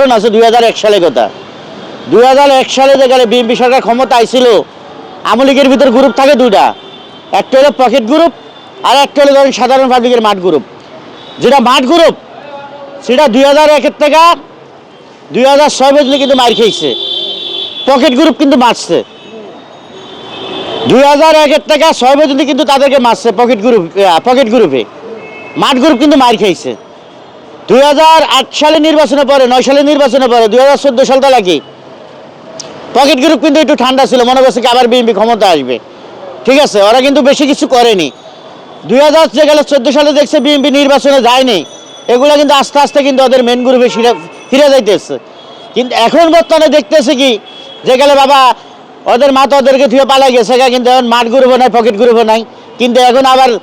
আছে দুই হাজার এক সালে কথা। দুই হাজার এক সালে যেখানে বিএনপি সরকার ক্ষমতা আইছিল, আওয়ামী লীগের ভিতর গ্রুপ থাকে দুইটা। একটা হলো পকেট গ্রুপ আর একটা হলো ধরেন সাধারণ পাবলিকের মাঠ গ্রুপ যেটা মাঠ গ্রুপ সেটা দুই হাজার একের থেকে দুই হাজার ছয় পর্যন্ত কিন্তু মার খেয়েছে। পকেট গ্রুপ কিন্তু মারছে। দুই হাজার একের থেকে ছয় পর্যন্ত কিন্তু তাদেরকে মারছে পকেট গ্রুপ পকেট গ্রুপে মাঠ গ্রুপ কিন্তু মার খেয়েছে। দুই হাজার আট সালে নির্বাচনের পরে, নয় সালে নির্বাচনের পরে, দুই হাজার চোদ্দ সালটা লাগে। পকেট গ্রুপ কিন্তু একটু ঠান্ডা ছিল, মনে করছে কি আবার বিএনপি ক্ষমতা আসবে। ঠিক আছে, ওরা কিন্তু বেশি কিছু করেনি। দুই হাজার যে গেলে চোদ্দ সালে দেখছে বিএনপি নির্বাচনে যায়নি। এগুলো কিন্তু আস্তে আস্তে কিন্তু ওদের মেন গ্রুপে ফিরে যাইতেছে। কিন্তু এখন বর্তমানে দেখতেছে কি, যে গেলে বাবা, ওদের মা তো ওদেরকে ধুয়ে পালাই গেছে কিন্তু এখন মাঠ গ্রুপও নাই পকেট গ্রুপও নাই। কিন্তু এখন আবার বীর-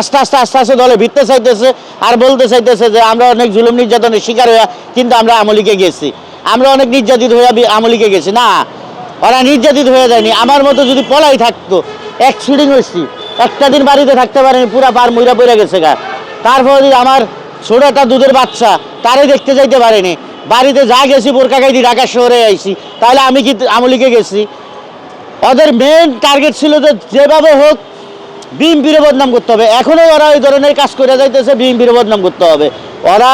আস্তে আস্তে আস্তে আস্তে দলে ভিড়তে চাইতেছে আর বলতে চাইতেছে যে আমরা অনেক জুলুম নির্যাতনের শিকার হয়ে কিন্তু আমরা আমলিকে গেছি। আমরা অনেক নির্যাতিত হয়ে আমলিকে গেছি। না, ওরা নির্যাতিত হয়ে যায়নি। আমার মতো যদি পলাই থাকতো, এক শুটিং হয়েছি একটা দিন বাড়িতে থাকতে পারেনি, পুরা পার মইরা পড়ে গেছে গা। তারপর যদি আমার ছোট একটা দুধের বাচ্চা তারে দেখতে যাইতে পারেনি, বাড়িতে যা গেছি বোরকা গাইদি ঢাকা শহরে আইছি, তাহলে আমি কি আমলিকে গেছি? ওদের মেন টার্গেট ছিল যে যেভাবে হোক বিএনপির বদনাম করতে হবে। এখনও ওরা ওই ধরনের কাজ করে যাইতেছে, বিএনপির বদনাম করতে হবে। ওরা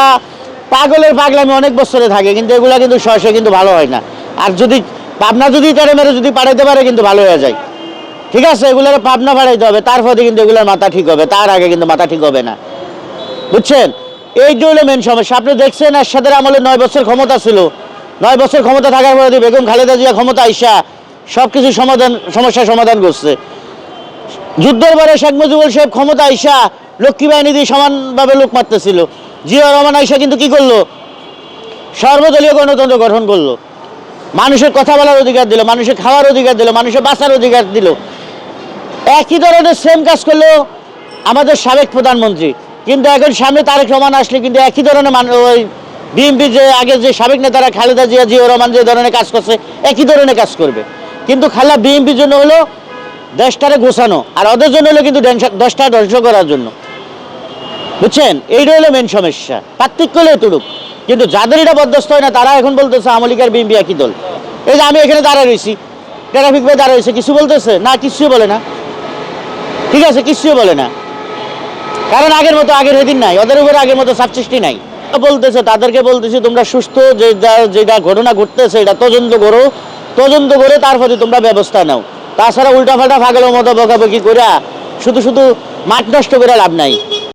পাগলের পাগলামি অনেক বছরে থাকে, কিন্তু এগুলা কিন্তু সহসে কিন্তু ভালো হয় না। আর যদি পাবনা যদি তেরে মেরে যদি পাঠাইতে পারে, কিন্তু ভালো হয়ে যায়। ঠিক আছে, এগুলোর পাবনা পাঠাইতে হবে তারপরে কিন্তু এগুলোর মাথা ঠিক হবে, তার আগে কিন্তু মাথা ঠিক হবে না। বুঝছেন? এইটা হলো মেন সমস্যা। আপনি দেখছেন এরশাদের আমলে নয় বছর ক্ষমতা ছিল। নয় বছর ক্ষমতা থাকার পরে বেগম খালেদা জিয়া ক্ষমতা আইসা সব কিছু সমাধান সমস্যার সমাধান করছে। যুদ্ধের পরে শেখ মুজিবুল সাহেব ক্ষমতা আইসা লক্ষ্মী বাহিনী দিয়ে সমানভাবে লোক মারতেছিল। জিয়া রহমান আইসা কিন্তু কি করল? সর্বদলীয় গণতন্ত্র গঠন করল। মানুষের কথা বলার অধিকার দিল, মানুষের খাওয়ার অধিকার দিল, মানুষের বাঁচার অধিকার দিল। একই ধরনের সেম কাজ করল আমাদের সাবেক প্রধানমন্ত্রী। কিন্তু এখন সামনে তারেক রহমান আসলে কিন্তু একই ধরনের ওই বিএনপি যে আগে যে সাবেক নেতারা খালেদা জিয়া জিয়া রহমান যে ধরনের কাজ করছে, একই ধরনের কাজ করবে। কিন্তু খালা বিএনপির জন্য হলো দেশটারে গোছানো। আর ওদের জন্য হলো কিন্তু দেশ- দেশটা ধ্বংস করার জন্য। বুঝছেন? এইটা হলো মেন সমস্যা। পার্থক্য হলো এতটুক। কিন্তু যাদের এটা বরদস্ত হয় না, তারা এখন বলতেছে আমলিকার বিএনপি একই দল। এই যে আমি এখানে দাঁড়া রয়েছি। ট্রাফিক ভাই দাঁড়া রয়েছে। কিছু বলতেছে? না, কিছুই বলে না। ঠিক আছে, কিছুই বলে না। কারণ আগের মতো আগের সেদিন নাই। ওদের উপরে আগের মতো সাবসিস্টি নাই। বলতেছে, তাদেরকে বলতেছি, তোমরা সুস্থ, যা- যেটা ঘটনা ঘটতেছে, এটা তদন্ত করো। তদন্ত করে তারপরে তোমরা ব্যবস্থা নাও। তাছাড়া উল্টাপাল্টা ফাগলের মতো বকাবকি করা শুধু শুধু মাঠ নষ্ট করে লাভ নাই।